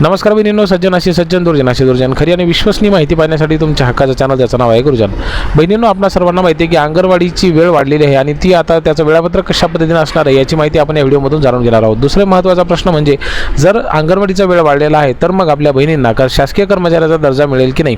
नमस्कार बहिणींनो सज्जन अशी सज्जन दुर्जन अशी दुर्जन. खरी आणि विश्वसनीय माहिती पाहण्यासाठी तुमच्या हक्काचं चॅनल त्याचं नाव आहे गुरुजन. बहिणींनो आपल्या सर्वांना माहिती आहे की अंगणवाडीची वेळ वाढलेली आहे आणि ती आता त्याचं वेळापत्रक कशा पद्धतीने असणार आहे याची माहिती आपण या व्हिडिओमधून जाणून घेणार आहोत. दुसरे महत्त्वाचा प्रश्न म्हणजे जर अंगणवाडीचा वेळ वाढलेला आहे तर मग आपल्या बहिणींना शासकीय कर्मचाऱ्याचा दर्जा मिळेल की नाही?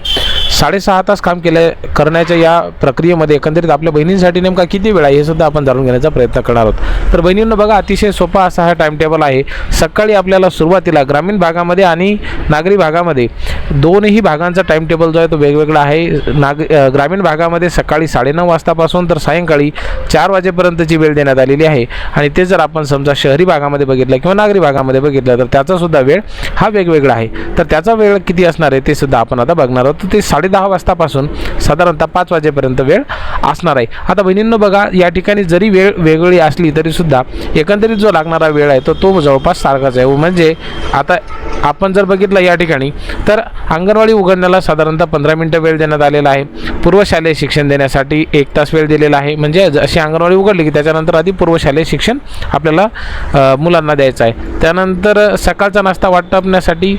साडेसहा तास काम केले करण्याच्या या प्रक्रियेमध्ये एकंदरीत आपल्या बहिणींसाठी नेमका किती वेळ आहे हे सुद्धा आपण जाणून घेण्याचा प्रयत्न करणार आहोत. तर बहिणींना बघा अतिशय सोपा असा हा टाइम टेबल आहे. सकाळी आपल्याला सुरुवातीला ग्रामीण भागामध्ये आणि नागरी भागामध्ये दोनही भागांचा टाइम टेबल जो आहे तो वेगवेगळा आहे. नाग ग्रामीण भागामध्ये सकाळी साडेनऊ वाजतापासून तर सायंकाळी चार वाजेपर्यंतची वेळ देण्यात आलेली आहे. आणि ते जर आपण समजा शहरी भागामध्ये बघितलं किंवा नागरी भागामध्ये बघितलं तर त्याचासुद्धा वेळ हा वेगवेगळा आहे. तर त्याचा वेळ किती असणार आहे ते सुद्धा आपण आता बघणार आहोत. तर ते साडेदहा वाजतापासून साधारणतः पाच वाजेपर्यंत वेळ असणार आहे. आता बहिणींनो बघा या ठिकाणी जरी वेळ वेगळी असली तरीसुद्धा एकंदरीत जो लागणारा वेळ आहे तो तो जवळपास सारखाच आहे. म्हणजे आता आपण जर बघितलं या ठिकाणी तर अंगणवाडी उघडण्याला साधारणतः पंधरा मिनटं वेळ देण्यात आलेला आहे. पूर्वशालेय शिक्षण देण्यासाठी एक तास वेळ दिलेला आहे. म्हणजे अशी अंगणवाडी उघडली की त्याच्यानंतर आधी पूर्वशालेय शिक्षण आपल्याला मुलांना द्यायचं आहे. त्यानंतर सकाळचा नाश्ता वाटपण्यासाठी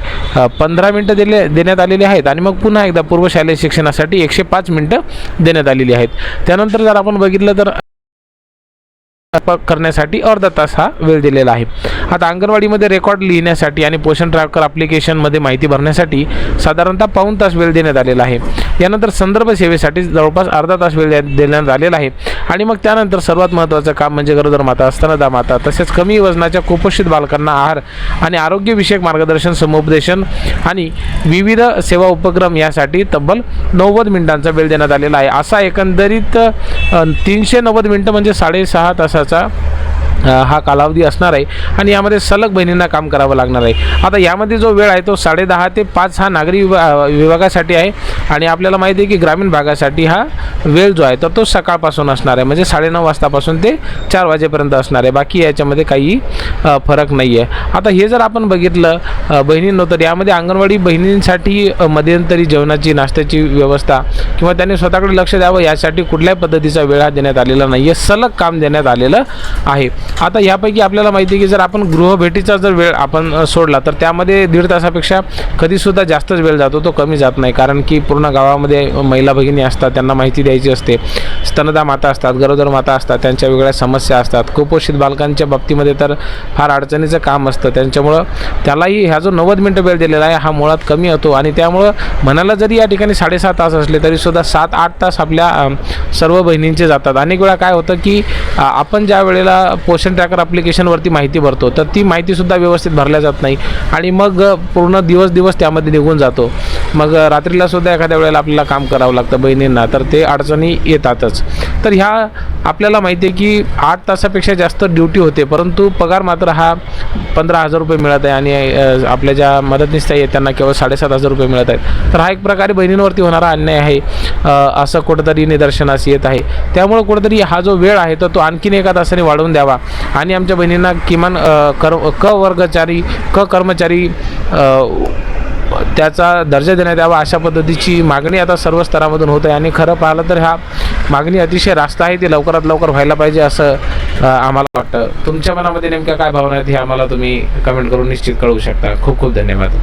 पंधरा मिनटं दिले देण्यात आलेली आहेत आणि मग पुन्हा एकदा पूर्वशालेय शिक्षणासाठी एकशे पाच मिनटं देण्यात आलेली आहेत. त्यानंतर जर आपण बघितलं तर करण्यासाठी अर्धा तास हा वेळ दिलेला आहे. आता अंगणवाडीमध्ये रेकॉर्ड लिहिण्यासाठी आणि पोषण ट्रॅकर ॲप्लिकेशनमध्ये माहिती भरण्यासाठी साधारणतः पाऊण तास वेळ देण्यात आलेला आहे. यानंतर संदर्भ सेवेसाठी जवळपास अर्धा तास वेळ देण्यात आलेला आहे. आणि मग त्यानंतर सर्वात महत्त्वाचं काम म्हणजे गरोदर माता स्तनदा माता. तसेच कमी वजनाच्या कुपोषित बालकांना आहार आणि आरोग्यविषयक मार्गदर्शन समुपदेशन आणि विविध सेवा उपक्रम यासाठी तब्बल नव्वद मिनिटांचा वेळ देण्यात आलेला आहे. असा एकंदरीत तीनशे नव्वद मिनटं म्हणजे साडेसहा तासाचा हा कालावधी असणार आहे आणि यामध्ये सलग बहिणींना काम करावं लागणार आहे. आता यामध्ये जो वेळ आहे तो साडेदहा ते पाच हा नागरी विभा विभागासाठी आहे आणि आपल्याला माहिती आहे की ग्रामीण भागासाठी हा वेळ जो आहे तर तो सकाळपासून असणार आहे. म्हणजे साडेनऊ वाजतापासून ते चार वाजेपर्यंत असणार आहे. बाकी याच्यामध्ये काही फरक नाही आहे. आता हे जर आपण बघितलं बहिणींनो तर यामध्ये अंगणवाडी बहिणींसाठी मध्यंतरी जेवणाची नाश्त्याची व्यवस्था किंवा त्यांनी स्वतःकडे लक्ष द्यावं यासाठी कुठल्याही पद्धतीचा वेळ हा देण्यात आलेला नाही आहे सलग काम देण्यात आलेलं आहे. आता ह्यापैकी आपल्याला माहिती आहे की जर आपण गृहभेटीचा जर वेळ आपण सोडला तर त्यामध्ये दीड तासापेक्षा कधीसुद्धा जास्तच वेळ जातो तो कमी जात नाही. कारण की पूर्ण गावामध्ये महिला भगिनी असतात त्यांना माहिती द्यायची असते. स्तनदा माता असतात गरोदर माता असतात त्यांच्या वेगळ्या समस्या असतात. कुपोषित बालकांच्या बाबतीमध्ये तर फार अडचणीचं काम असतं. त्यांच्यामुळं त्यालाही ह्या जो नव्वद मिनटं वेळ दिलेला आहे हा मुळात कमी होतो. आणि त्यामुळं म्हणायला जरी या ठिकाणी साडेसात तास असले तरीसुद्धा सात आठ तास आपल्या सर्व बहिणींचे जातात. अनेक वेळा काय होतं की आपण ज्या वेळेला पोष पोषण ट्रॅकर ॲप्लिकेशनवरती माहिती भरतो. तर ती माहितीसुद्धा व्यवस्थित भरल्या जात नाही. आणि मग पूर्ण दिवस दिवस त्यामध्ये निघून जातो. मग रात्रीलासुद्धा एखाद्या वेळेला आपल्याला काम करावं लागतं बहिणींना तर ते अडचणी येतातच. तर ह्या आपल्याला माहिती आहे की आठ तासापेक्षा जास्त ड्युटी होते परंतु पगार मात्र हा पंधरा हजार रुपये मिळत आहे आणि आपल्या ज्या मदतनीस ताई आहेत त्यांना केवळ साडेसात हजार रुपये मिळत आहेत. तर हा एक प्रकारे बहिणींवरती होणारा अन्याय आहे. असं कुठंतरी निदर्शनास येत आहे. त्यामुळे कुठंतरी हा जो वेळ आहे तर तो आणखीन एका तासाने वाढवून द्यावा. आणि आमच्या बहिणींना किमान कर क वर्गचारी क कर्मचारी त्याचा दर्जा देण्यात यावा अशा पद्धतीची मागणी आता सर्व स्तरामधून होत आहे. आणि खरं पाहिलं तर हा मागणी अतिशय रास्त आहे ती लवकरात लवकर व्हायला पाहिजे असं आम्हाला वाटतं. तुमच्या मनामध्ये नेमक्या काय भावना आहेत हे आम्हाला तुम्ही कमेंट करून निश्चित कळवू शकता. खूप खूप धन्यवाद.